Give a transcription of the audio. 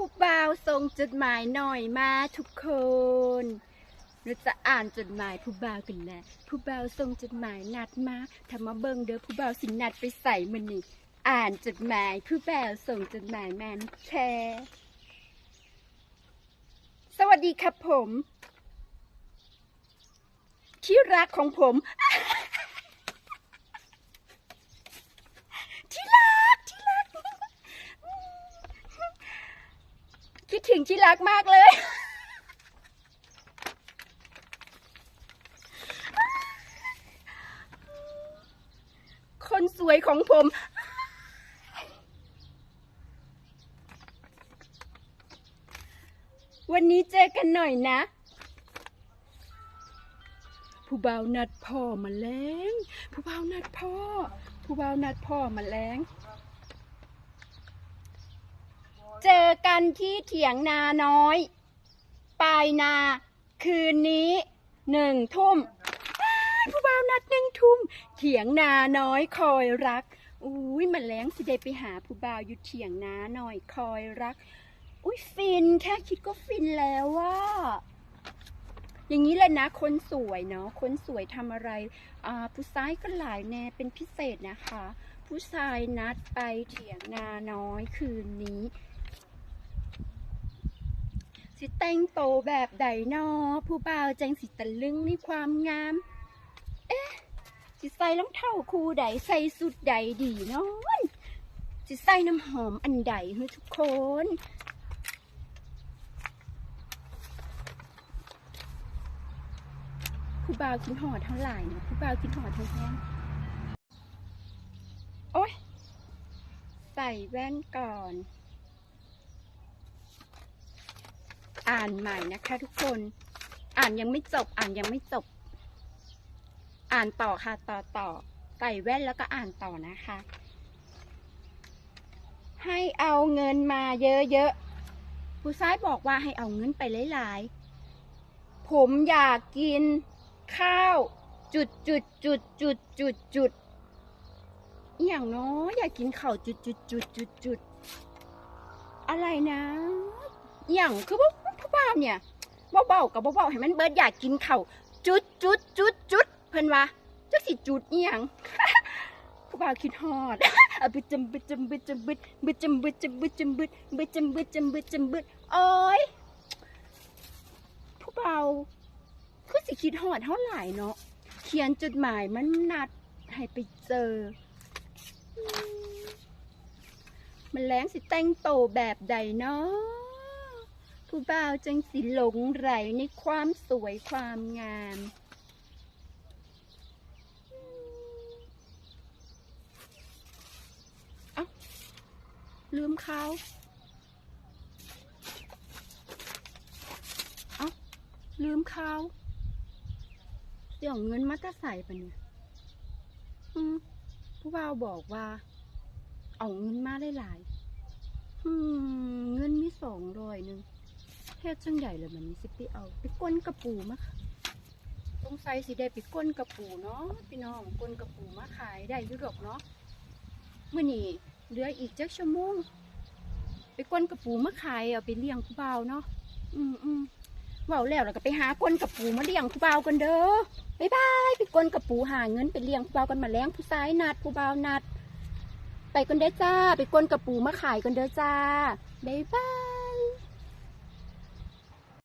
ผู้บ่าวส่งจดหมายหน่อยมาทุกคนเราจะอ่านจดหมายผู้บ่าวกันนะ ผู้บ่าวส่งจดหมายนัดมาทำมาเบิ่งเด้อผู้บ่าวสินัดไปใส่มันนี่ อ่านจดหมายผู้บ่าวส่งจดหมายมานะแชร์สวัสดีครับผมที่รักของผม ที่รักที่รัก คิดถึงที่รักมากเลย คนสวยของผม วันนี้เจอกันหน่อยนะ ผู้บ่าวนัดพ่อมาแล้ง ผู้บ่าวนัดพ่อ ผู้บ่าวนัดพ่อมาแล้ง เจอกันที่เถียงนาน้อย ปลายนา คืนนี้หนึ่งทุ่มผู้บ่าวนัดหนึ่งทุ่ม เถียงนาน้อยคอยรัก อุ้ยมาแล้งสิได้ไปหาผู้บ่าวอยู่เถียงนาหน่อยคอยรัก อุ้ยฟินแค่คิดก็ฟินแล้วว่า อย่างนี้เลยนะ คนสวยเนาะ คนสวยทำอะไร อ่า ผู้ชายก็หลายแน่เป็นพิเศษนะคะ ผู้ชายนัดไปเถียงนาน้อยคืนนี้ สิแต่งโตแบบใดนอผู้บ่าวจังสิตะลึงในความงาม เอ๊ะ สิใส่รองเท้าคู่ใดใส่สุดใดดีนาะสิใส่น้ำหอมอันใดให้ทุกคน ผู้บ่าวกินหอดเท่าไหร่เนี่ยผู้บ่าวกินหอดเท่าแห้งโอ๊ย ใส่แว่นก่อน อ่านใหม่นะคะ ทุกคน อ่านยังไม่จบ อ่านยังไม่จบ อ่านต่อค่ะ ต่อต่อใส่แว่นแล้วก็อ่านต่อนะคะ ให้เอาเงินมาเยอะๆ ผู้ชายบอกว่าให้เอาเงินไปหลายๆ ผมอยากกินข้าวจุดจุดจุดจุดจุดจุดอย่างเนาะอยากกินข้าวจุดจุดจุดจุดจุดอะไรนะอย่างคือว่าผู้ บ่าวเนี่ยเบาๆกับเบาๆให้มันเบิดอยากกินเข้าจุดจุดจุดจุดเพิ่นว่าจักสิจุดอหย่างผู้บ่าวคิดฮอดอะบึดจำบึดจำบึดจำบึดบึดจำบึดจำบึดจำบึดบึดจำบึดจำบึดจำบึดโอ้ยผู้บ่าวคือสิคิดหอดเท่าไหร่เนาะเขียนจดหมายมันนัดให้ไปเจอ มันแรงสิแต่งโตแบบใดเนาะ ผู้บ่าวจังสิหลงไหลในความสวยความงาม เอ้า ลืมเขาเอ้า ลืมเขาเดี๋ยวเงินมาจะใส่ปะเนี่ย อืมผู้บ่าวบอกว่า เอาเงินมาได้หลาย อืม เงินมีสองร้อยหนึ่ง ฮ็ดจังใหญ่เลยมันนี้สิไปเอาไปก้นกระปูมาค่ะต้องใส่สิได้ไปก้นกระปูเนาะพี่น้องก้นกระปูมาขายได้ยุดอกเนาะเมื่อนี้เหลืออีกจักชั่วโมงไปก้นกระปูมาขายเอาไปเลี้ยงผู้บ่าเนาะอืมอืมว่าแล้วเราก็ไปหาก้นกับปูมาเลี้ยงผู้บ่ากันเด้อบ๊ายบายไปก้นกับปูหาเงินไปเลี้ยงผู้บ่ากันมาแล้งผู้ชายนัดผู้บ่านัด ไปกันเด้อจ้า ไปก้นกับปูมาขายกันเด้อจ้าบ๊ายบาย